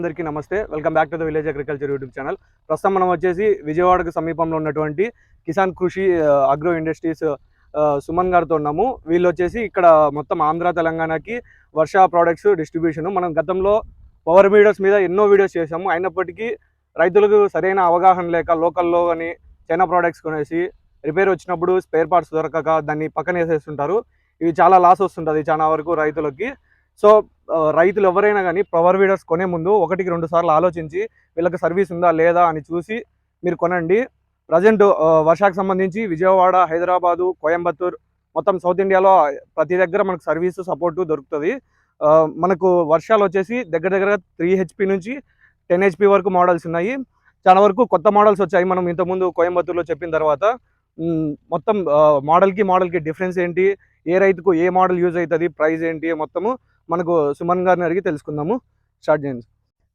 అందరికీ నమస్తే. Welcome back to the village agriculture YouTube channel ప్రస్తుతం మనం వచ్చేసి విజయవాడకు సమీపంలో ఉన్నటువంటి కిసాన్ కృషి అగ్రో ఇండస్ట్రీస్ సుమన్ గారితో ఉన్నాము. వీళ్ళు వచ్చేసి ఇక్కడ మొత్తం ఆంధ్ర తెలంగాణకి వర్ష ప్రోడక్ట్స్ డిస్ట్రిబ్యూషన్ మనం గతంలో పవర్ మీడర్స్ మీద ఎన్నో వీడియోస్ చేసాము అయినప్పటికీ రైతులకు సరైన అవగాహన లేక లోకల్లో కానీ చైనా ప్రోడక్ట్స్ కొనేసి రిపేర్ వచ్చినప్పుడు స్పేర్ పార్ట్స్ దొరకక దాన్ని పక్కన వేసేస్తుంటారు. ఇవి చాలా లాస్ వస్తుంటుంది చాలా వరకు రైతులకి. సో రైతులు ఎవరైనా కానీ పవర్ వీడర్స్ కొనే ముందు ఒకటికి రెండు సార్లు ఆలోచించి వీళ్ళకి సర్వీస్ ఉందా లేదా అని చూసి మీరు కొనండి. ప్రజెంట్ వర్షాకు సంబంధించి విజయవాడ హైదరాబాదు కోయంబత్తూర్ మొత్తం సౌత్ ఇండియాలో ప్రతి దగ్గర మనకు సర్వీసు సపోర్టు దొరుకుతుంది. మనకు వర్షాలు వచ్చేసి దగ్గర దగ్గర త్రీ హెచ్పి నుంచి టెన్ హెచ్పి వరకు మోడల్స్ ఉన్నాయి. చాలా వరకు కొత్త మోడల్స్ వచ్చాయి మనం ఇంతకుముందు కోయంబత్తూర్లో చెప్పిన తర్వాత. మొత్తం మోడల్కి మోడల్కి డిఫరెన్స్ ఏంటి? ఏ రైతుకు ఏ మోడల్ యూజ్ అవుతుంది ప్రైస్ ఏంటి మొత్తము మనకు సుమన్ గారిని అడిగి తెలుసుకుందాము. స్టార్ట్ చేయండి.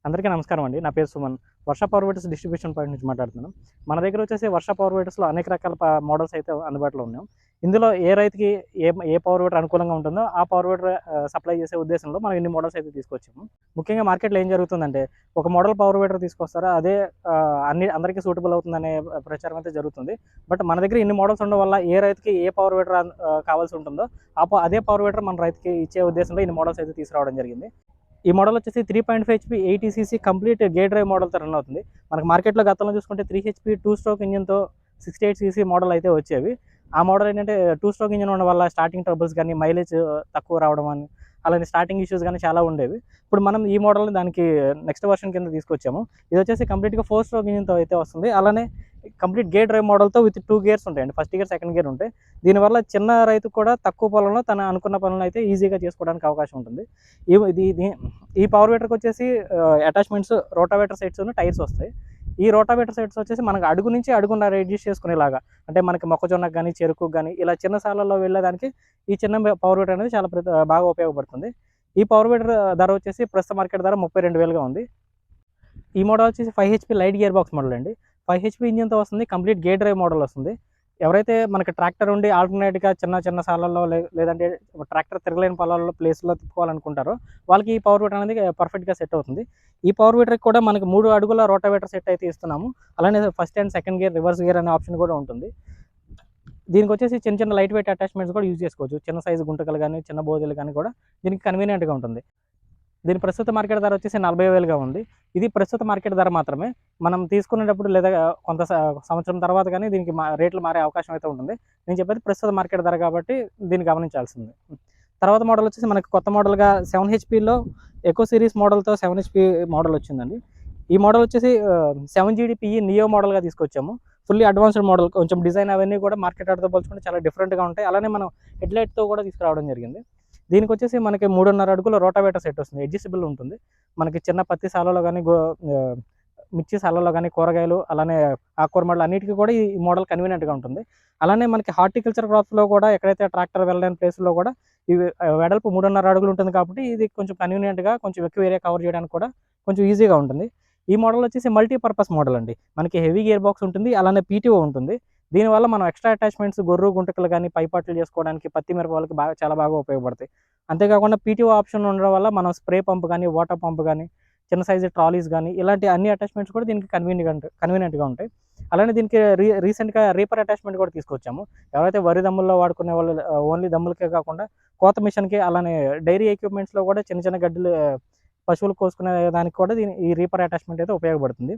అందరికీ నమస్కారం అండి. నా పేరు Suman. Varsha power weeders distribution point నుంచి మాట్లాడుతున్నాను మన దగ్గర వచ్చేసి వర్ష పవర్వేటర్స్లో అనేక రకాల మోడల్స్ అయితే అందుబాటులో ఉన్నాయి ఇందులో ఏ రైతుకి ఏ ఏ పవర్వేటర్ అనుకూలంగా ఉంటుందో ఆ పవర్వేటర్ సప్లై చేసే ఉద్దేశంలో మనం ఇన్ని మోడల్స్ అయితే తీసుకొచ్చాము. ముఖ్యంగా మార్కెట్లో ఏం జరుగుతుందంటే ఒక మోడల్ పవర్ వెటర్ తీసుకొస్తారో అదే అన్ని అందరికీ సూటబుల్ అవుతుందనే ప్రచారం అయితే జరుగుతుంది. బట్ మన దగ్గర ఇన్ని మోడల్స్ ఉండడం వల్ల ఏ రైతుకి ఏ పవర్వేటర్ కావాల్సి ఉంటుందో ఆ అదే పవర్వేటర్ మన రైతుకి ఇచ్చే ఉద్దేశంలో ఇన్ని మోడల్స్ అయితే తీసుకురావడం జరిగింది. ఈ మోడల్ వచ్చేసి three point five HP eighty CC complete gate drive మోడల్తో రన్ అవుతుంది. మనకు మార్కెట్లో గతంలో చూసుకుంటే త్రీ హెచ్పి టూ స్ట్రోక్ ఇంజిన్తో సిక్స్టీ ఎయిట్ సీసీ మోడల్ అయితే వచ్చేవి. ఆ మోడల్ ఏంటంటే టూ స్ట్రోక్ ఇంజిన్ ఉండడం వల్ల స్టార్టింగ్ ట్రబుల్స్ కానీ మైలేజ్ తక్కువ రావడం అని అలానే స్టార్టింగ్ ఇష్యూస్ కానీ చాలా ఉండేవి. ఇప్పుడు మనం ఈ మోడల్ని దానికి నెక్స్ట్ వర్షన్ కింద తీసుకొచ్చాము. ఇది వచ్చేసి కంప్లీట్గా ఫోర్ స్ట్రోక్ ఇంజిన్తో అయితే వస్తుంది. అలానే కంప్లీట్ గేర్ డ్రైవ్ మోడల్తో విత్ టూ గేర్స్ ఉంటాయండి. ఫస్ట్ గేర్ సెకండ్ గేర్ ఉంటాయి. దీనివల్ల చిన్న రైతు కూడా తక్కువ పొలంలో తన అనుకున్న పనులను అయితే ఈజీగా చేసుకోవడానికి అవకాశం ఉంటుంది. ఈ ఇది ఈ పవర్ వేటర్కి వచ్చేసి అటాచ్మెంట్స్ రోటావేటర్ సైట్స్ టైర్స్ వస్తాయి. ఈ రోటావేటర్ సైడ్స్ వచ్చేసి మనకు అడుగు నుంచి అడుగున్న రెడ్యూస్ చేసుకునేలాగా అంటే మనకి మొక్కజొన్నకు కానీ చెరుకు కానీ ఇలా చిన్న సాలలో వెళ్ళేదానికి ఈ చిన్న పవర్ వేటర్ అనేది చాలా బాగా ఉపయోగపడుతుంది. ఈ పవర్ వేటర్ ధర వచ్చేసి ప్రస్తుత మార్కెట్ ధర ముప్పై రెండు వేలుగా ఉంది. ఈ మోడల్ వచ్చేసి five HP light gear box model అండి. ఫైవ్ హెచ్పి ఇంజిన్తో వస్తుంది కంప్లీట్ గేర్ డ్రైవ్ మోడల్ వస్తుంది. ఎవరైతే మనకి ట్రాక్టర్ ఉండి ఆల్టర్నేట్గా చిన్న చిన్న సాలల్లో లేదంటే ట్రాక్టర్ తిరగలేని పొలాల్లో ప్లేస్లో తిప్పుకోవాలనుకుంటారో వాళ్ళకి ఈ పవర్ వీటర్ అనేది పర్ఫెక్ట్గా సెట్ అవుతుంది. ఈ పవర్ వీటర్కి కూడా మనకి మూడు అడుగుల రోటావేటర్ సెట్ అయితే ఇస్తున్నాము. అలానే first and second gear reverse gear అనే ఆప్షన్ కూడా ఉంటుంది. దీనికి వచ్చేసి చిన్న చిన్న లైట్ వెయిట్ అటాచ్మెంట్స్ కూడా యూజ్ చేసుకోవచ్చు. చిన్న సైజు గుంటకలు కానీ చిన్న బోధలు కానీ కూడా దీనికి కన్వీనియంట్గా ఉంటుంది. దీని ప్రస్తుత మార్కెట్ ధర వచ్చేసి నలభై వేలుగా ఉంది. ఇది ప్రస్తుత మార్కెట్ ధర మాత్రమే. మనం తీసుకునేటప్పుడు లేదా కొంత సంవత్సరం తర్వాత కానీ దీనికి రేట్లు మారే అవకాశం అయితే ఉంటుంది. నేను చెప్పేది ప్రస్తుత మార్కెట్ ధర కాబట్టి దీన్ని గమనించాల్సింది. తర్వాత మోడల్ వచ్చేసి మనకి కొత్త మోడల్గా సెవెన్ హెచ్పిలో ఎకో సిరీస్ మోడల్తో సెవెన్ హెచ్పి మోడల్ వచ్చిందండి. ఈ మోడల్ వచ్చేసి సెవెన్ జీడిపిఈ నియో మోడల్గా తీసుకొచ్చాము. ఫుల్లీ అడ్వాన్స్డ్ మోడల్ కొంచెం డిజైన్ అవన్నీ కూడా మార్కెట్ ఆటతో పోల్చుకుంటే చాలా డిఫరెంట్గా ఉంటాయి. అలానే మనం హెడ్లైట్తో కూడా తీసుకురావడం జరిగింది. దీనికి వచ్చేసి మనకి మూడున్నర అడుగుల రోటావేటర్ సెట్ వస్తుంది. ఎడ్జిసిబుల్ ఉంటుంది. మనకి చిన్న పత్తి సాలలో కానీ గో మిర్చి సాలలో కానీ కూరగాయలు అలానే ఆకుకూర మోడల్ అన్నిటికీ కూడా ఈ మోడల్ కన్వీనియంట్గా ఉంటుంది. అలానే మనకి హార్టికల్చర్ క్రాప్స్లో కూడా ఎక్కడైతే ట్రాక్టర్ వెళ్ళలేని ప్లేస్లో కూడా ఇవి వెడల్పు మూడున్నర అడుగులు ఉంటుంది కాబట్టి ఇది కొంచెం కన్వీనియంట్గా కొంచెం ఎక్కువ ఏరియా కవర్ చేయడానికి కూడా కొంచెం ఈజీగా ఉంటుంది. ఈ మోడల్ వచ్చేసి మల్టీపర్పస్ మోడల్ అండి. మనకి హెవీ గేర్ బాక్స్ ఉంటుంది. అలానే పీటీఓ ఉంటుంది. దీనివల్ల మనం ఎక్స్ట్రా అటాచ్మెంట్స్ గొర్రు గుంటకలు కానీ పైపాట్లు చేసుకోవడానికి పత్తి మిరపలకి బాగా చాలా బాగా ఉపయోగపడతాయి. అంతేకాకుండా పీటీఓ ఆప్షన్ ఉండడం వల్ల మనం స్ప్రే పంప్ కానీ వాటర్ పంప్ కానీ చిన్న సైజు ట్రాలీస్ కానీ ఇలాంటి అన్ని అటాచ్మెంట్స్ కూడా దీనికి కన్వీనియంట్ కన్వీనియంట్గా ఉంటాయి. అలానే దీనికి రీ రీసెంట్గా రీపర్ అటాచ్మెంట్ కూడా తీసుకొచ్చాము. ఎవరైతే వరి దమ్ముల్లో వాడుకునే వాళ్ళు ఓన్లీ దమ్ములకే కాకుండా కోత మిషన్కి అలానే డైరీ ఎక్విప్మెంట్స్లో కూడా చిన్న చిన్న గడ్డలు పశువులు కోసుకునే దానికి కూడా దీని ఈ రీపర్ అటాచ్మెంట్ అయితే ఉపయోగపడుతుంది.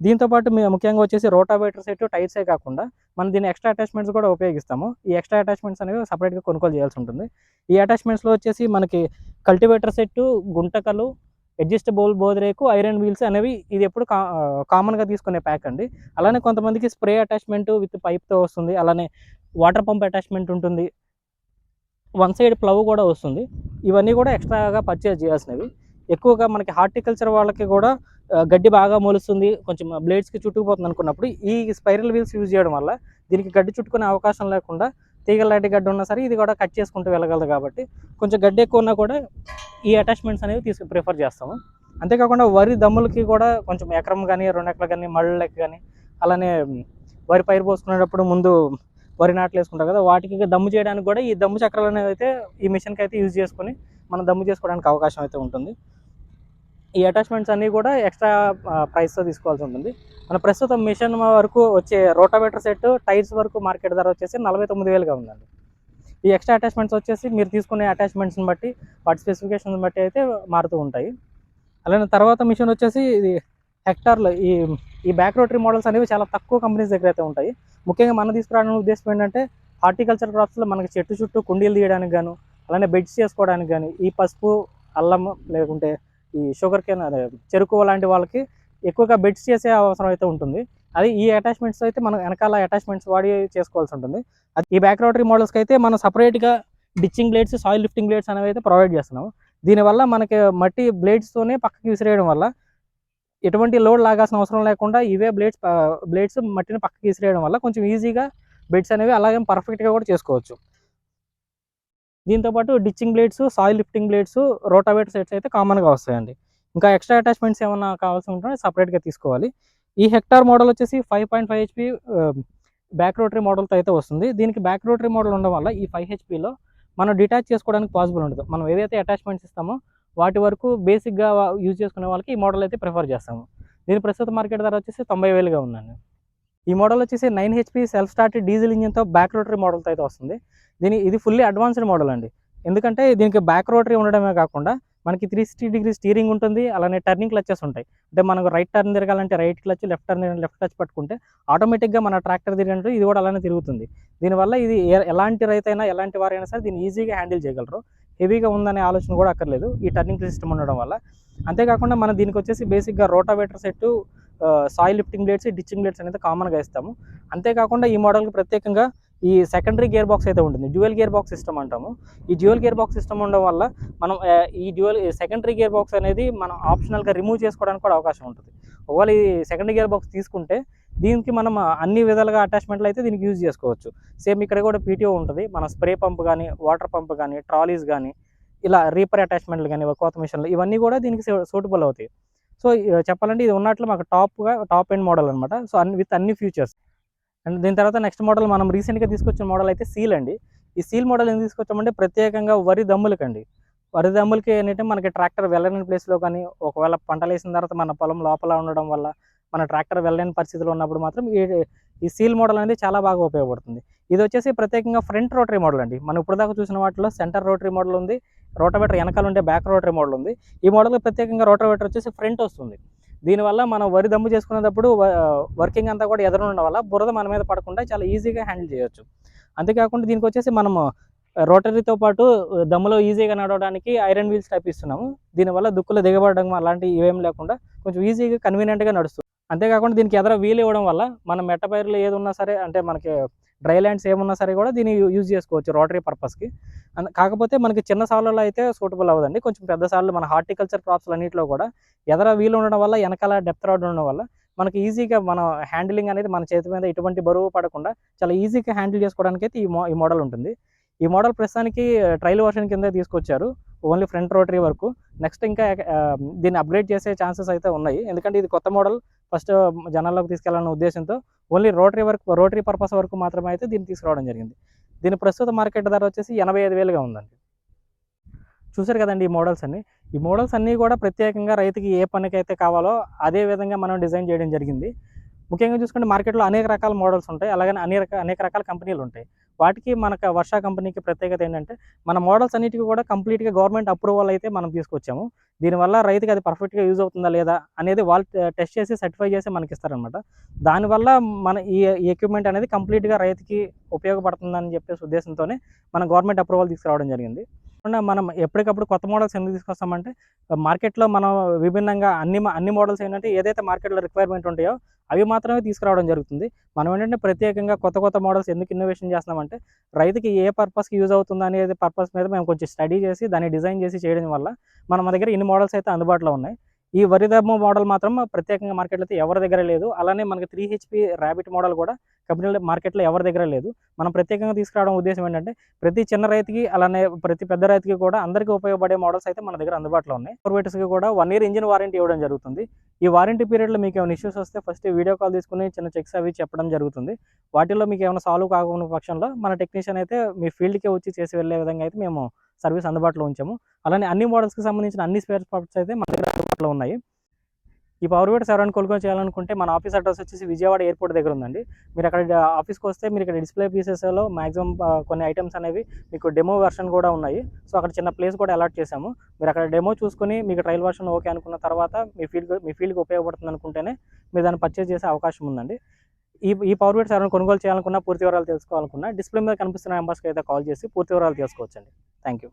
దీంతో పాటు ముఖ్యంగా వచ్చేసి రోటావేటర్ సెట్ టైర్సే కాకుండా మనం దీని ఎక్స్ట్రా అటాచ్మెంట్స్ కూడా ఉపయోగిస్తాము. ఈ ఎక్స్ట్రా అటాచ్మెంట్స్ అనేవి సపరేట్గా కొనుగోలు చేయాల్సి ఉంటుంది. ఈ అటాచ్మెంట్స్లో వచ్చేసి మనకి కల్టివేటర్ సెట్టు గుంటకలు అడ్జస్టబుల్ బోదరేకు ఐరన్ వీల్స్ అనేవి ఇది ఎప్పుడు కా కామన్గా తీసుకునే ప్యాక్ అండి. అలానే కొంతమందికి స్ప్రే అటాచ్మెంట్ విత్ పైప్తో వస్తుంది. అలానే వాటర్ పంప్ అటాచ్మెంట్ ఉంటుంది. వన్ సైడ్ ప్లవ్ కూడా వస్తుంది. ఇవన్నీ కూడా ఎక్స్ట్రాగా పర్చేజ్ చేయాల్సినవి. ఎక్కువగా మనకి హార్టికల్చర్ వాళ్ళకి కూడా గడ్డి బాగా మొలుస్తుంది కొంచెం బ్లేడ్స్కి చుట్టుకుపోతుంది అనుకున్నప్పుడు ఈ స్పైరల్ వీల్స్ యూజ్ చేయడం వల్ల దీనికి గడ్డి చుట్టుకునే అవకాశం లేకుండా తీగలాంటి గడ్డి ఉన్నా సరే ఇది కూడా కట్ చేసుకుంటూ వెళ్ళగలదు కాబట్టి కొంచెం గడ్డి ఎక్కువ ఉన్నా కూడా ఈ అటాచ్మెంట్స్ అనేవి తీసుకు ప్రిఫర్ చేస్తాము. అంతేకాకుండా వరి దమ్ములకి కూడా కొంచెం ఎకరం కానీ రెండు ఎకరాలు కానీ మళ్ళకి కానీ అలానే వరి పైరు పోసుకునేటప్పుడు ముందు వరి నాట్లు వేసుకుంటారు కదా వాటికి దమ్ము చేయడానికి కూడా ఈ దమ్ము చక్రాలు అనేవి అయితే ఈ మిషన్కి అయితే యూజ్ చేసుకొని మనం దమ్ము చేసుకోవడానికి అవకాశం అయితే ఉంటుంది. ఈ అటాచ్మెంట్స్ అన్నీ కూడా ఎక్స్ట్రా ప్రైస్తో తీసుకోవాల్సి ఉంటుంది. మన ప్రస్తుతం మిషన్ వరకు వచ్చే రోటావేటర్ సెట్ టైర్స్ వరకు మార్కెట్ ధర వచ్చేసి నలభై తొమ్మిది వేలుగా ఉందండి. ఈ ఎక్స్ట్రా అటాచ్మెంట్స్ వచ్చేసి మీరు తీసుకునే అటాచ్మెంట్స్ని బట్టి వాటి స్పెసిఫికేషన్ బట్టి అయితే మారుతూ ఉంటాయి. అలానే తర్వాత మిషన్ వచ్చేసి ఇది హెక్టార్లో ఈ ఈ బ్యాక్ రోటరీ మోడల్స్ అనేవి చాలా తక్కువ కంపెనీస్ దగ్గర అయితే ఉంటాయి. ముఖ్యంగా మనం తీసుకురావడం ఉద్దేశం ఏంటంటే హార్టికల్చర్ క్రాప్స్లో మనకి చెట్టు చుట్టూ కుండీలు తీయడానికి గాను అలానే బెడ్స్ చేసుకోవడానికి కానీ ఈ పసుపు అల్లం లేకుంటే ఈ షుగర్ కేన్ అదే చెరుకు లాంటి వాళ్ళకి ఎక్కువగా బెడ్స్ చేసే అవసరం అయితే ఉంటుంది. అది ఈ అటాచ్మెంట్స్ అయితే మనం వెనకాల అటాచ్మెంట్స్ వాడి చేసుకోవాల్సి ఉంటుంది. అది ఈ బ్యాక్ రోటరీ మోడల్స్కి అయితే మనం సపరేట్గా ditching blades soil lifting blades అనేవి అయితే ప్రొవైడ్ చేస్తున్నాం దీనివల్ల మనకి మట్టి బ్లేడ్స్తోనే పక్కకి విసిరేయడం వల్ల ఎటువంటి లోడ్ లాగాల్సిన అవసరం లేకుండా ఇవే బ్లేడ్స్ బ్లేడ్స్ మట్టిని పక్కకి విసిరేయడం వల్ల కొంచెం ఈజీగా బెడ్స్ అనేవి అలాగే పర్ఫెక్ట్గా కూడా చేసుకోవచ్చు. దీంతోపాటు ditching blades soil lifting blades rotavator sets అయితే కామన్గా వస్తాయండి. ఇంకా ఎక్స్ట్రా అటాచ్మెంట్స్ ఏమైనా కావాల్సి ఉంటే సపరేట్గా తీసుకోవాలి. ఈ హెక్టార్ మోడల్ వచ్చేసి five point five HP back rotary మోడల్తో అయితే వస్తుంది. దీనికి బ్యాక్ రోటరీ మోడల్ ఉండడం వల్ల ఈ ఫైవ్ హెచ్పిలో మనం డిటాచ్ చేసుకోవడానికి పాసిబుల్ ఉండదు. మనం ఏదైతే అటాచ్మెంట్స్ ఇస్తామో వాటి వరకు బేసిక్గా యూజ్ చేసుకునే వాళ్ళకి ఈ మోడల్ అయితే ప్రిఫర్ చేస్తాము. దీని ప్రస్తుత మార్కెట్ ధర వచ్చేసి తొంభై వేలుగా ఉందండి. ఈ మోడల్ వచ్చేసి nine HP self start diesel ఇంజిన్తో back rotary మోడల్తో అయితే వస్తుంది. దీని ఇది ఫుల్లీ అడ్వాన్స్డ్ మోడల్ అండి. ఎందుకంటే దీనికి బ్యాక్ రోటరీ ఉండడమే కాకుండా మనకి త్రీ సిక్స్టీ డిగ్రీ స్టీరింగ్ ఉంటుంది అలానే టర్నింగ్ క్లచెస్ ఉంటాయి. అంటే మనకు రైట్ టర్న్ తిరగాలంటే right clutch left turn left clutch పట్టుకుంటే ఆటోమేటిక్గా మన ట్రాక్టర్ తిరిగినట్టు ఇది కూడా అలానే తిరుగుతుంది. దీనివల్ల ఇది ఏ- ఎలాంటి రైతైనా ఎలాంటి వారైనా సరే దీన్ని ఈజీగా హ్యాండిల్ చేయగలరు. హెవీగా ఉందనే ఆలోచన కూడా అక్కర్లేదు ఈ టర్నింగ్ సిస్టమ్ ఉండడం వల్ల. అంతేకాకుండా మనం దీనికి వచ్చేసి బేసిక్గా rotavator set soil lifting blades ditching blades అనేది కామన్గా ఇస్తాము. అంతేకాకుండా ఈ మోడల్కి ప్రత్యేకంగా ఈ సెకండరీ గేర్ బాక్స్ అయితే ఉంటుంది. డ్యూయల్ గేర్ బాక్స్ సిస్టమ్ అంటాము. ఈ డ్యూయల్ గేర్ బాక్స్ సిస్టమ్ ఉండడం వల్ల మనం ఈ డ్యూయల్ సెకండరీ గేర్ బాక్స్ అనేది మనం ఆప్షనల్గా రిమూవ్ చేసుకోవడానికి కూడా అవకాశం ఉంటుంది. ఒకవేళ ఈ సెకండరీ గేర్ బాక్స్ తీసుకుంటే దీనికి మనం అన్ని విధాలుగా అటాచ్మెంట్లు అయితే దీనికి యూజ్ చేసుకోవచ్చు. సేమ్ ఇక్కడ కూడా పీటీఓ ఉంటుంది. మన స్ప్రే పంప్ కానీ వాటర్ పంప్ కానీ ట్రాలీస్ కానీ ఇలా రీపర్ అటాచ్మెంట్లు కానీ కోత మిషన్లు ఇవన్నీ కూడా దీనికి సూటబుల్ అవుతాయి. సో చెప్పాలంటే ఇది ఉన్నట్లు మాకు టాప్గా టాప్ ఎండ్ మోడల్ అనమాట సో అన్ని విత్ అన్ని ఫీచర్స్ అండ్ దీని తర్వాత నెక్స్ట్ మోడల్ మనం రీసెంట్గా తీసుకొచ్చిన మోడల్ అయితే సీల్ అండి. ఈ సీల్ మోడల్ ఎందుకు తీసుకొచ్చామంటే ప్రత్యేకంగా వరి దమ్ములకండి. వరి దమ్ములకి ఏంటంటే మనకి ట్రాక్టర్ వెళ్ళని ప్లేస్లో కానీ ఒకవేళ పంటలు వేసిన తర్వాత మన పొలం లోపల ఉండడం వల్ల మన ట్రాక్టర్ వెళ్ళలేని పరిస్థితిలో ఉన్నప్పుడు మాత్రం ఈ ఈ సీల్ మోడల్ అనేది చాలా బాగా ఉపయోగపడుతుంది. ఇది వచ్చేసి ప్రత్యేకంగా ఫ్రంట్ రోటరీ మోడల్ అండి. మనం ఇప్పుడు దాకా చూసిన వాటిలో సెంటర్ రోటరీ మోడల్ ఉంది రోటోవేటర్ వెనకాల ఉండే బ్యాక్ రోటరీ మోడల్ ఉంది. ఈ మోడల్ ప్రత్యేకంగా రోటోవేటర్ వచ్చేసి ఫ్రంట్ వస్తుంది. దీనివల్ల మనం వరి దమ్ము చేసుకునేటప్పుడు వర్కింగ్ అంతా కూడా ఎదురు ఉండడం వల్ల బురద మన మీద పడకుండా చాలా ఈజీగా హ్యాండిల్ చేయొచ్చు. అంతేకాకుండా దీనికి వచ్చేసి మనము రోటరీతో పాటు దమ్ములో ఈజీగా నడవడానికి ఐరన్ వీల్స్ టైప్ ఇస్తున్నాము. దీనివల్ల దుక్కులు దిగబడడం అలాంటివి ఏం లేకుండా కొంచెం ఈజీగా కన్వీనియంట్గా నడుస్తుంది. అంతేకాకుండా దీనికి ఎదర వీల్ ఇవ్వడం వల్ల మన మెట్టపైర్లు ఏది ఉన్నా సరే అంటే మనకి డ్రై ల్యాండ్స్ ఏమున్నా సరే కూడా దీన్ని యూజ్ చేసుకోవచ్చు రోటరీ పర్పస్కి. అంద- కాకపోతే మనకి చిన్న సార్లలో అయితే సూటబుల్ అవ్వదండి. కొంచెం పెద్ద సార్లు మన హార్టికల్చర్ క్రాప్స్ అన్నింటిలో కూడా ఎదర వీలు ఉండడం వల్ల వెనకాల డెప్త్ రాడ్ ఉండడం వల్ల మనకి ఈజీగా మన హ్యాండిలింగ్ అనేది మన చేతి మీద ఎటువంటి బరువు పడకుండా చాలా ఈజీగా హ్యాండిల్ చేసుకోవడానికి అయితే ఈ మో ఈ మోడల్ ఉంటుంది. ఈ మోడల్ ప్రస్తుతానికి ట్రయల్ వర్షన్ కింద తీసుకొచ్చారు. ఓన్లీ ఫ్రంట్ రోటరీ వరకు. నెక్స్ట్ ఇంకా దీన్ని అప్గ్రేడ్ చేసే ఛాన్సెస్ అయితే ఉన్నాయి. ఎందుకంటే ఇది కొత్త మోడల్. ఫస్ట్ జనాల్లోకి తీసుకెళ్ళాలన్న ఉద్దేశంతో ఓన్లీ రోటరీ వరకు రోటరీ పర్పస్ వరకు మాత్రమే అయితే దీన్ని తీసుకురావడం జరిగింది. దీని ప్రస్తుత మార్కెట్ ధర వచ్చేసి ఎనభై ఐదు వేలుగా ఉందండి. చూసారు కదండి ఈ మోడల్స్ అన్ని? ఈ మోడల్స్ అన్నీ కూడా ప్రత్యేకంగా రైతుకి ఏ పనికైతే కావాలో అదే విధంగా మనం డిజైన్ చేయడం జరిగింది. ముఖ్యంగా చూసుకుంటే మార్కెట్లో అనేక రకాల మోడల్స్ ఉంటాయి. అలాగే అనేక అనేక రకాల కంపెనీలు ఉంటాయి. వాటికి మనకు వర్ష కంపెనీకి ప్రత్యేకత ఏంటంటే మన మోడల్స్ అన్నిటికీ కూడా కంప్లీట్గా గవర్నమెంట్ అప్రూవల్ అయితే మనం తీసుకొచ్చాము. దీనివల్ల రైతుకి అది పర్ఫెక్ట్గా యూజ్ అవుతుందా లేదా అనేది వాళ్ళు టెస్ట్ చేసి సర్టిఫై చేసి మనకి ఇస్తారనమాట దానివల్ల మన ఈ ఎక్విప్మెంట్ అనేది కంప్లీట్గా రైతుకి ఉపయోగపడుతుందని చెప్పేసి ఉద్దేశంతోనే మన గవర్నమెంట్ అప్రూవల్ తీసుకురావడం జరిగింది. కాకుండా మనం ఎప్పటికప్పుడు కొత్త మోడల్స్ ఎందుకు తీసుకొస్తామంటే మార్కెట్లో మనం విభిన్నంగా అన్ని అన్ని మోడల్స్ ఏంటంటే ఏదైతే మార్కెట్లో రిక్వైర్మెంట్ ఉంటాయో అవి మాత్రమే తీసుకురావడం జరుగుతుంది. మనం ఏంటంటే ప్రత్యేకంగా కొత్త కొత్త మోడల్స్ ఎందుకు ఇన్నోవేషన్ చేస్తున్నామంటే రైతుకి ఏ పర్పస్కి యూజ్ అవుతుంది అనేది పర్పస్ మీద మేము కొంచెం స్టడీ చేసి దాన్ని డిజైన్ చేసి చేయడం వల్ల మన దగ్గర ఇన్ని మోడల్స్ అయితే అందుబాటులో ఉన్నాయి. ఈ వరిదమ్మ మోడల్ మాత్రం ప్రత్యేకంగా మార్కెట్లో అయితే ఎవరి దగ్గర లేదు. అలానే మనకి త్రీ హెచ్పి ర్యాబిట్ మోడల్ కూడా కంపెనీలో మార్కెట్లో ఎవరి దగ్గర లేదు. మనం ప్రత్యేకంగా తీసుకురావడం ఉద్దేశం ఏంటంటే ప్రతి చిన్న రైతుకి అలానే ప్రతి పెద్ద రైతుకి కూడా అందరికీ ఉపయోగపడే మోడల్స్ అయితే మన దగ్గర అందుబాటులో ఉన్నాయి. కార్పొరేటర్స్కి కూడా వన్ ఇయర్ ఇంజిన్ వారంటీ ఇవ్వడం జరుగుతుంది. ఈ వారంటీ పీరియడ్లో మీకు ఏమైనా ఇష్యూస్ వస్తే ఫస్ట్ వీడియో కాల్ తీసుకుని చిన్న చెక్స్ అవి చెప్పడం జరుగుతుంది. వాటిల్లో మీకు ఏమైనా సాల్వ్ కాకుండా పక్షంలో మన టెక్నీషియన్ అయితే మీ ఫీల్డ్కే వచ్చి చేసి వెళ్ళే విధంగా అయితే మేము సర్వీస్ అందుబాటులో ఉంచాము. అలానే అన్ని మోడల్స్కి సంబంధించిన అన్ని స్పేర్ పార్ట్స్ అయితే మన దగ్గర అందుబాటులో ఉన్నాయి. ఈ పవర్ వీడర్స్ ఎవరైనా కొనుగోలు చేయాలనుకుంటే మన ఆఫీస్ అడ్రస్ వచ్చేసి విజయవాడ ఎయిర్పోర్ట్ దగ్గర ఉందండి. మీరు అక్కడ ఆఫీస్కి వస్తే మీరు ఇక్కడ డిస్ప్లే పీసెస్లో మాక్సిమం కొన్ని ఐటమ్స్ అనేవి మీకు డెమో వెర్షన్ కూడా ఉన్నాయి. సో అక్కడ చిన్న ప్లేస్ కూడా అలాట్ చేశాము. మీరు అక్కడ డెమో చూసుకుని మీకు ట్రయల్ వర్షన్ ఓకే అనుకున్న తర్వాత మీ ఫీల్డ్ మీ ఫీల్డ్కి ఉపయోగపడుతుంది అనుకుంటేనే మీరు దాన్ని పర్చేజ్ చేసే అవకాశం ఉందండి. ఈ ఈ పవర్ వీడర్స్ ఎవరైనా కొనుగోలు చేయాలనుకున్నా పూర్తి వివరాలు తెలుసుకోవాలనుకున్నా డిస్ప్లే మీద కనిపిస్తున్న నెంబర్స్కి అయితే కాల్ చేసి పూర్తి వివరాలు తెలుసుకోవచ్చండి. Thank you